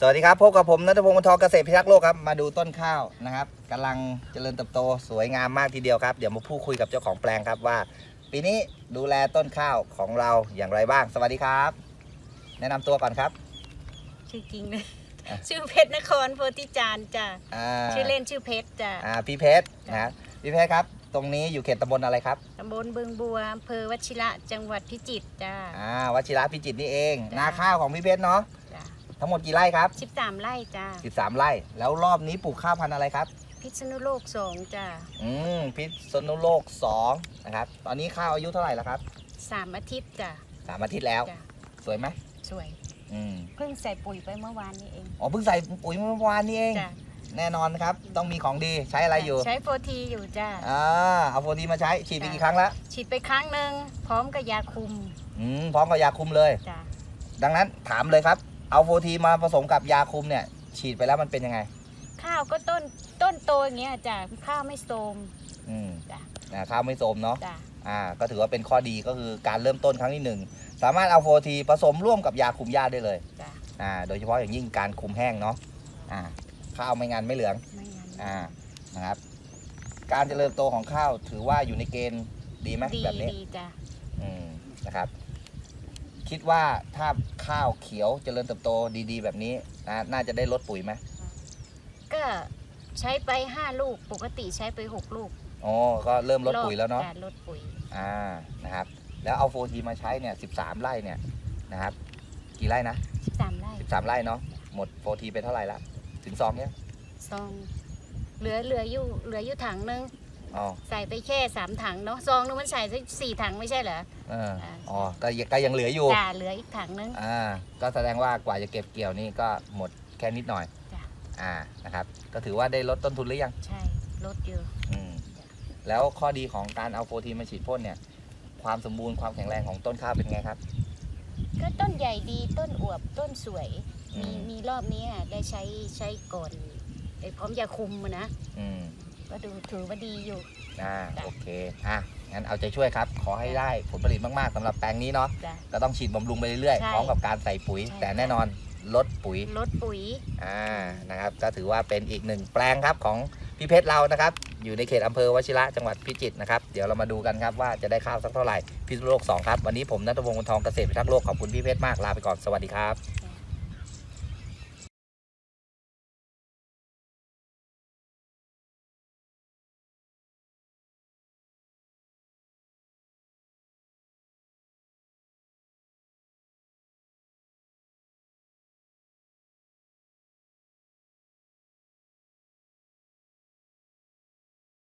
สวัสดีครับพบกับผมนัทพงศ์มนทองเกษตรพิทักษ์โลกครับมาดูต้นข้าวนะครับกำลังเจริญเติบโตสวยงามมากทีเดียวครับเดี๋ยวมาพูดคุยกับเจ้าของแปลงครับว่า ปีนี้ดูแลต้นข้าวของเราอย่างไรบ้าง สวัสดีครับ แนะนำตัวก่อนครับ ชื่อจริงเลยอะ ชื่อเพชรนครโพธิจารย์จ้ะอ่าชื่อเล่นชื่อเพชรจ้ะอ่าพี่เพชรนะครับพี่เพชรครับ ตรงนี้อยู่เขตตำบลอะไรครับตำบลเบืองบัวอำเภอวชิระจังหวัดพิจิตรจ้ะ อ่าวชิระพิจิตรนี่เอง จ้ะ นาข้าวของพี่เพชรเนาะจ้ะ ทั้งหมดกี่ไร่ครับสิบสามไร่จ้ะ13 ไร่ แล้วรอบนี้ปลูกข้าวพันธุ์อะไรครับ พิษณุโลกสองจ้ะอืมพิษณุโลก2นะครับ ตอนนี้ข้าวอายุเท่าไหร่แล้วครับสามอาทิตย์จ้ะสามอาทิตย์แล้ว จ้ะสวยไหมสวย อืมเพิ่งใส่ปุ๋ยไปเมื่อวานนี้เองอ๋อเพิ่งใส่ปุ๋ยเมื่อวานนี่เอง จ้ะแน่นอนนะครับ ต้องมีของดีใช้อะไรอยู่ใช้โฟทีอยู่จ้ะอ่าเอาโฟทีมาใช้ฉีดไปจ้ะ กี่ครั้งแล้วฉีดไปครั้งหนึ่งพร้อมกับยาคุมอืมพร้อมกับยาคุมเลย จ้ะดังนั้นถามเลยครับ เอาโฟทีมาผสมกับยาคุมเนี่ย ฉีดไปแล้วมันเป็นยังไง ข้าวก็ต้นต้นโตอย่างเงี้ยจ้ะข้าวไม่โทรม อืมจ้ะ อ่าข้าวไม่โทรมเนาะจ้ะอ่า ก็ถือว่าเป็นข้อดีก็คือการเริ่มต้นครั้งที่หนึ่งสามารถเอาโฟทีผสมร่วมกับยาคุมหญ้าได้เลยจ้ะอ่าโดยเฉพาะอย่างยิ่งการคุมแห้งเนาะอ่าข้าวไม่งานไม่เหลือง ไม่งั้น อ่า นะครับ การเจริญโตของข้าวถือว่าอยู่ในเกณฑ์ดีไหมดีแบบนี้ดีจ้ะอืมนะครับ คิดว่าถ้าข้าวเขียวเจริญเติบโตดีๆ แบบนี้นะน่าจะได้ลดปุ๋ยไหมก็ใช้ไปห้าลูกปกติใช้ไปหกลูกอ๋อก็เริ่มลดปุ๋ยแล้วเนาะจ้ลดปุ๋ยอ่านะครับ แล้วเอาโฟทีมาใช้เนี่ยสิบสามไร่เนี่ยนะครับ กี่ไร่นะสิบสามไร่สิบสามไร่เนาะหมดโฟทีไปเท่าไหร่ละถึงซองเนี้ยซองเหลือเหลืออยู่เหลืออยู่ถังนึง อ๋อใส่ไปแค่สามถังเนาะซองนึงมันใส่สักสี่ถังไม่ใช่เหรอเอออ่าอ๋อก็ยังก็ยังเหลืออยู่จ้าเหลืออีกถังนึงอ่าก็แสดงว่ากว่าจะเก็บเกี่ยวนี่ก็หมดแค่นิดหน่อยจ้ะอ่านะครับ ก็ถือว่าได้ลดต้นทุนหรือยังใช่ลดเยอะอืมแล้วข้อดีของการเอาโฟทีมาฉีดพ่นเนี่ย ความสมบูรณ์ความแข็งแรงของต้นข้าวเป็นไงครับ ก็ต้นใหญ่ดีต้นอวบต้นสวยอืมีมมีรอบนี้อะได้ใช้ใช้ก่อนไอ้พร้อมยาคุมอะนะอืม ก็ดูถือว่าดีอยู่ อ่าจ้ะโอเคอะงั้นเอาใจช่วยครับ ขอให้ได้ผลผลิตมากๆสำหรับแปลงนี้เนาะจ้ะ ก็ต้องฉีดบำรุงไปเรื่อยใช่ๆพร้อมกับการใส่ปุ๋ย ใช่ แต่แน่นอนลดปุ๋ยลดปุ๋ย อ่านะครับก็ถือว่าเป็นอีกหนึ่งแปลงครับของพี่เพชรเรานะครับ อยู่ในเขตอำเภอวชิระจังหวัดพิจิตรนะครับเดี๋ยวเรามาดูกันครับว่าจะได้ข้าวสักเท่าไหร่พิษณุโลก2ครับวันนี้ผมนัทพงศ์วงศ์ทองเกษตรพิทักษ์โลกขอบคุณพี่เพชรมากลาไปก่อนสวัสดีครับ ส